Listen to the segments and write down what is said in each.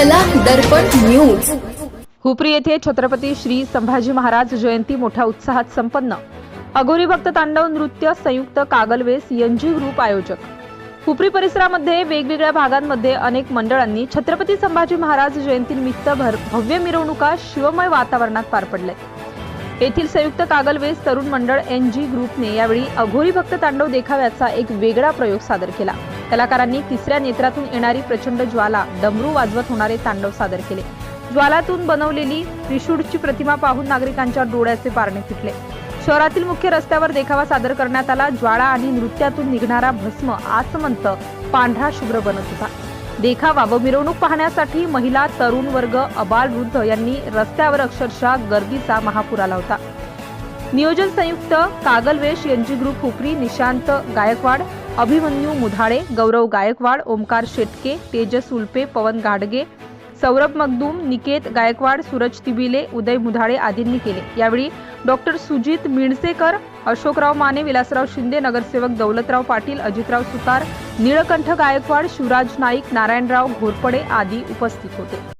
दर्पण news. Hupari येथे छत्रपती श्री संभाजी महाराज जयंती मोठ्या उत्साहात संपन्न. अघोरी भक्त तांडव नृत्य संयुक्त कागलवेस एनजी ग्रुप आयोजक. हुपरी परिसरामध्ये वेगवेगळ्या भागांमध्ये अनेक मंडळांनी छत्रपती संभाजी महाराज जयंतीनिमित्त भर भव्य मिरवणुका शिवमय वातावरणात पार पडले येथील संयुक्त कागलवेस तरुण मंडळ एन जी ग्रुपने यावेळी अघोरी भक्त तांडव देखाव्याचा एक वेगळा प्रयोग सादर केला. कलाकारांनी तिसऱ्या नेत्रातून येणारी प्रचंड ज्वाला डमरू वाजवत होणारे तांडव सादर केले. ज्वालातून बनवलेली त्रिशूळची प्रतिमा पाहून नागरिकांच्या डोळ्याचे पारणे फुटले. शहरातील मुख्य रस्त्यावर देखावा सादर करण्यात आला. ज्वाळा आणि नृत्यातून निघणारा भस्म आसमंत पांढरा शुभ्र बनत होता. देखावा व मिरवणूक पाहण्यासाठी महिला तरुण वर्ग अबाल वृद्ध यांनी रस्त्यावर अक्षरशः गर्दीचा महापूर आला होता. नियोजन संयुक्त कागलवेश एनजी ग्रुप कुकरी निशांत गायकवाड अभिमन्यू मुधाळे गौरव गायकवाड ओमकार शेटके तेजस उल्पे पवन गाडगे सौरभ मगदूम निकेत गायकवाड सूरज तिबिले उदय मुधाळे आदींनी केले. यावेळी डॉक्टर सुजित मिणसेकर अशोकराव माने विलासराव शिंदे नगरसेवक दौलतराव पाटील अजितराव सुतार निळकंठ गायकवाड शिवराज नाईक नारायणराव घोरपडे आदी उपस्थित होते.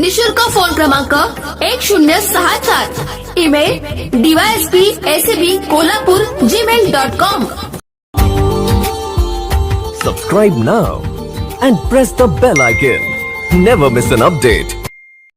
निशुल्क फ़ोन क्रमांक एक शून्य सहा सात। Email DYSP S B Kolhapur Gmail dot com subscribe now and press the bell icon never miss an update